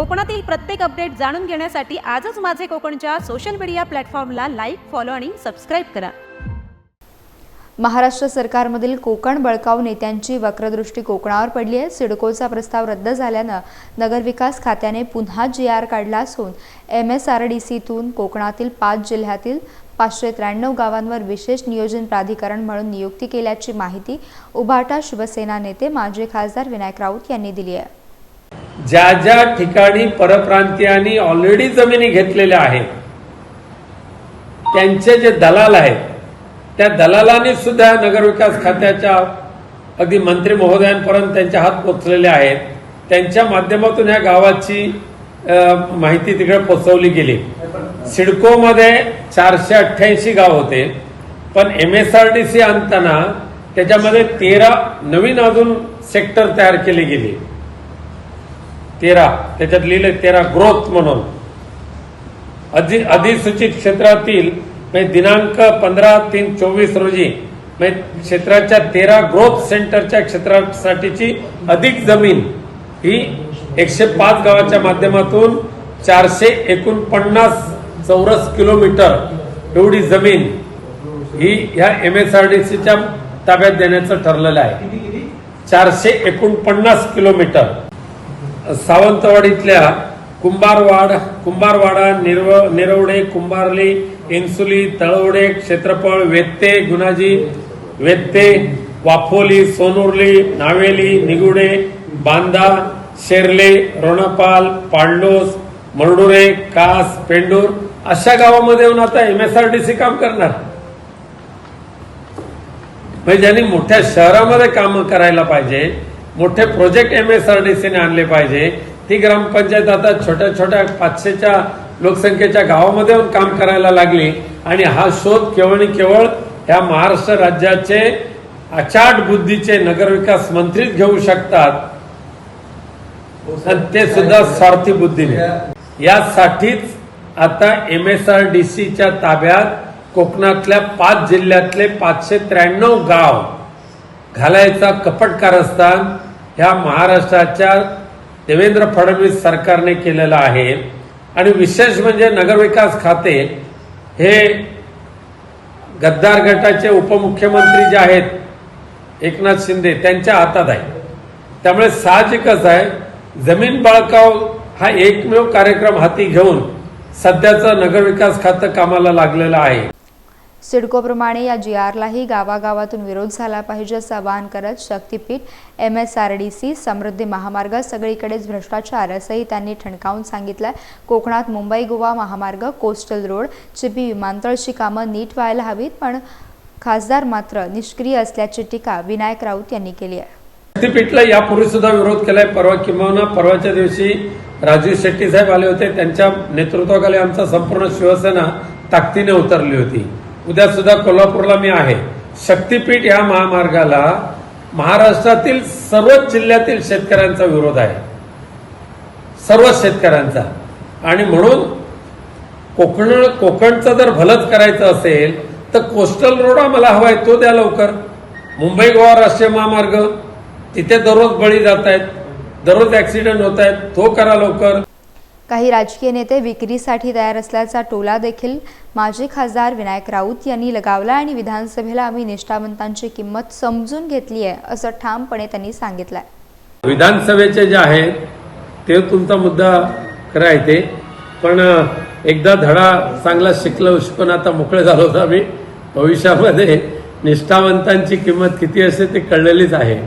कोकणातील प्रत्येक अपडेट जाणून घेण्यासाठी आजच माझे कोकणच्या सोशल मीडिया प्लॅटफॉर्मला लाईक फॉलो आणि सबस्क्राईब करा. महाराष्ट्र सरकारमधील कोकण बळकाव नेत्यांची वक्रदृष्टी कोकणावर पडली आहे. सिडकोचा प्रस्ताव रद्द झाल्यानं नगरविकास खात्याने पुन्हा जी आर काढला असून एम एस आर डी सीतून कोकणातील पाच जिल्ह्यातील पाचशे त्र्याण्णव गावांवर विशेष नियोजन प्राधिकरण म्हणून नियुक्ती केल्याची माहिती उभाटा शिवसेना नेते माजी खासदार विनायक राऊत यांनी दिली आहे. ज्या ज्या ठिकाणी परप्रांतीयांनी ऑलरेडी जमिनी घेतलेल्या आहेत त्यांचे जे दलाल आहेत त्या दलालांनी सुद्धा नगरविकास खात्याच्या अगदी मंत्री महोदयांपर्यंत त्यांचे हात पोचलेले आहेत. त्यांच्या माध्यमातून ह्या गावाची माहिती तिकडे पोचवली गेली. सिडकोमध्ये चारशे अठ्ठ्याऐंशी गाव होते. पण M S R D C आणताना त्याच्यामध्ये तेरा नवीन अजून सेक्टर तयार केले गेले. तेरा त्याच्यात लिहिले तेरा ग्रोथ म्हणून. अधि अधिसूचित क्षेत्रातील म्हणजे दिनांक पंधरा तीन चोवीस रोजी म्हणजे क्षेत्राच्या तेरा ग्रोथ सेंटरच्या क्षेत्रासाठीची अधिक जमीन ही एकशे पाच गावाच्या माध्यमातून चारशे एकोणपन्नास चौरस किलोमीटर एवढी जमीन ही ह्या एम एस आर डी सीच्या ताब्यात देण्याचं ठरलेलं आहे. चारशे एकोणपन्नास किलोमीटर. सावंतवाडीतल्या कुंभारवाड कुंभारवाडा निरव निरवडे कुंभारली इन्सुली तळवडे क्षेत्रफळ वेत्ते गुणाजी वेत्ते वाफोली सोनुर्ली नावेली निगुडे बांदा शेर्ले रोणापाल पांडोस मरडुरे कास पेंडूर अशा गावामध्ये येऊन आता M S R D C काम करणार. म्हणजे ज्यांनी मोठ्या शहरामध्ये काम करायला पाहिजे मोठे project M S R D सीने आणले पाहिजे. ती ग्रामपंचायत आता छोट्या छोट्या पाचशेच्या लोकसंख्येच्या गावामध्ये येऊन काम करायला लागली. आणि हा शोध केवळ आणि केवळ ह्या महाराष्ट्र राज्याचे अचाट बुद्धीचे नगरविकास मंत्रीच घेऊ शकतात. ते सुद्धा स्वार्थी बुद्धीने. यासाठीच आता एम एस आर डी सीच्या ताब्यात कोकणातल्या पाच जिल्ह्यातले पाचशे त्र्याण्णव गाव घालायचा कपट कारस्थान ह्या महाराष्ट्राच्या देवेंद्र फडणवीस सरकारने केलेलं आहे. आणि विशेष म्हणजे नगरविकास खाते हे गद्दार गटाचे उपमुख्यमंत्री जे आहेत एकनाथ शिंदे त्यांच्या हातात आहे. त्यामुळे साहजिकच आहे जमीन बळकाव हा एकमेव कार्यक्रम हाती घेऊन सध्याचं नगरविकास खातं कामाला लागलेलं आहे. सिडकोप्रमाणे या जी आरलाही गावागावातून विरोध झाला पाहिजे असं आवाहन करत Shaktipeeth M S R D C Samruddhi महामार्ग सगळीकडेच भ्रष्टाचार असंही त्यांनी ठणकावून सांगितलं कोकणात मुंबई गोवा महामार्ग कोस्टल रोड चिपी विमानतळची कामं नीट व्हायला हवीत पण खासदार मात्र निष्क्रिय असल्याची टीका विनायक राऊत यांनी केली आहे. शक्तीपीठला यापूर्वी सुद्धा विरोध केलाय. परवा किंवा परवाच्या दिवशी राजीव शेट्टी साहेब आले होते. त्यांच्या नेतृत्वाखाली आमचा संपूर्ण शिवसेना ताकदीने उतरली होती. उद्या सुद्धा कोल्हापूरला मी आहे. शक्तीपीठ या महामार्गाला महाराष्ट्रातील सर्वच जिल्ह्यातील शेतकऱ्यांचा विरोध आहे. सर्व शेतकऱ्यांचा. आणि म्हणून कोकण कोकणचं जर भलत करायचं असेल तर कोस्टल रोड आम्हाला हवाय तो द्या लवकर. मुंबई गोवा राष्ट्रीय महामार्ग तिथे दररोज बळी जात आहेत दररोज ऍक्सिडेंट होत आहेत तो करा लवकर. काही राजकीय नेते विक्रीसाठी तयार असल्याचा टोला देखील माजी खासदार विनायक राऊत यांनी लगावला आणि विधानसभेला आम्ही निष्ठावंतांची किंमत समजून घेतली आहे असं ठामपणे त्यांनी सांगितलंय. विधानसभेचे जे आहेत ते तुमचा मुद्दा खरं आहे ते. पण एकदा धडा चांगला शिकलो शिकून आता मोकळे झालो होतो आम्ही. भविष्यामध्ये निष्ठावंतांची किंमत किती असते ते कळलेलीच आहे.